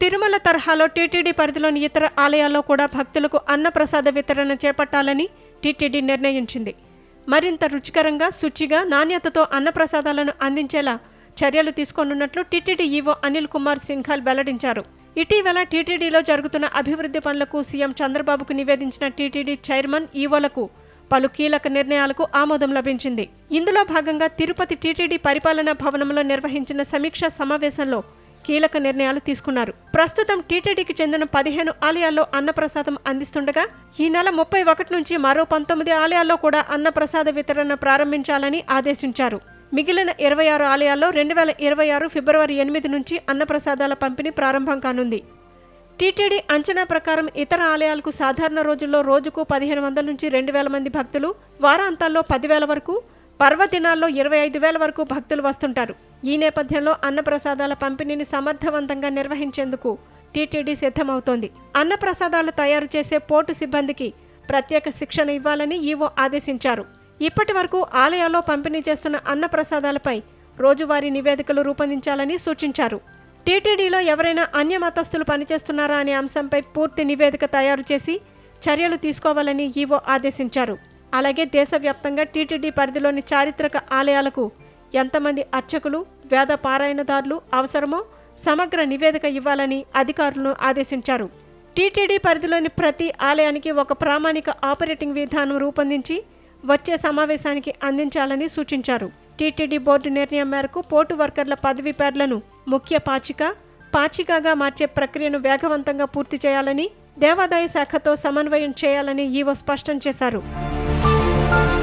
తిరుమల తరహాలో టీటీడీ పరిధిలోని ఇతర ఆలయాల్లో కూడా భక్తులకు అన్నప్రసాద వితరణ చేపట్టాలని టీటీడీ నిర్ణయించింది. మరింత రుచికరంగా శుచిగా నాణ్యతతో అన్నప్రసాదాలను అందించేలా చర్యలు తీసుకోనున్నట్లు టీటీడీ ఈవో అనిల్ కుమార్ సింఘాల్ వెల్లడించారు. ఇటీవల టీటీడీలో జరుగుతున్న అభివృద్ధి పనులకు సీఎం చంద్రబాబుకు నివేదించిన టీటీడీ చైర్మన్ ఈవోలకు పలు కీలక నిర్ణయాలకు ఆమోదం లభించింది. ఇందులో భాగంగా తిరుపతి టీటీడీ పరిపాలనా భవనంలో నిర్వహించిన సమీక్షా సమావేశంలో కీలక నిర్ణయాలు తీసుకున్నారు. ప్రస్తుతం టీటీడీకి చెందిన పదిహేను ఆలయాల్లో అన్నప్రసాదం అందిస్తుండగా ఈ నెల ముప్పై ఒకటి నుంచి మరో పంతొమ్మిది ఆలయాల్లో కూడా అన్నప్రసాద వితరణ ప్రారంభించాలని ఆదేశించారు. మిగిలిన ఇరవై ఆరు ఆలయాల్లో రెండు వేల ఇరవై ఆరు ఫిబ్రవరి ఎనిమిది నుంచి అన్నప్రసాదాల పంపిణీ ప్రారంభం కానుంది. టీటీడీ అంచనా ప్రకారం ఇతర ఆలయాలకు సాధారణ రోజుల్లో రోజుకు పదిహేను వందల నుంచి రెండు వేల మంది భక్తులు వారాంతాల్లో పదివేల వరకు పర్వదినాల్లో ఇరవై ఐదు వేల వరకు భక్తులు వస్తుంటారు. ఈ నేపథ్యంలో అన్నప్రసాదాల పంపిణీని సమర్థవంతంగా నిర్వహించేందుకు టీటీడీ సిద్ధమవుతోంది. అన్నప్రసాదాలు తయారు చేసే పోర్టు సిబ్బందికి ప్రత్యేక శిక్షణ ఇవ్వాలని ఈవో ఆదేశించారు. ఇప్పటి వరకు ఆలయాల్లో పంపిణీ చేస్తున్న అన్నప్రసాదాలపై రోజువారీ నివేదికలు రూపొందించాలని సూచించారు. టీటీడీలో ఎవరైనా అన్య మతస్థులు పనిచేస్తున్నారా అనే అంశంపై పూర్తి నివేదిక తయారు చేసి చర్యలు తీసుకోవాలని ఈవో ఆదేశించారు. అలాగే దేశవ్యాప్తంగా టీటీడీ పరిధిలోని చారిత్రక ఆలయాలకు ఎంతమంది అర్చకులు వేద పారాయణదారులు అవసరమో సమగ్ర నివేదిక ఇవ్వాలని అధికారులను ఆదేశించారు. టీటీడీ పరిధిలోని ప్రతి ఆలయానికి ఒక ప్రామాణిక ఆపరేటింగ్ విధానం రూపొందించి వచ్చే సమావేశానికి అందించాలని సూచించారు. టీటీడీ బోర్డు నిర్ణయం మేరకు పోర్టు వర్కర్ల పదవి పేర్లను ముఖ్య పాచిక పాచికగా మార్చే ప్రక్రియను వేగవంతంగా పూర్తి చేయాలని దేవాదాయ శాఖతో సమన్వయం చేయాలని ఈవో స్పష్టం చేశారు. Bye.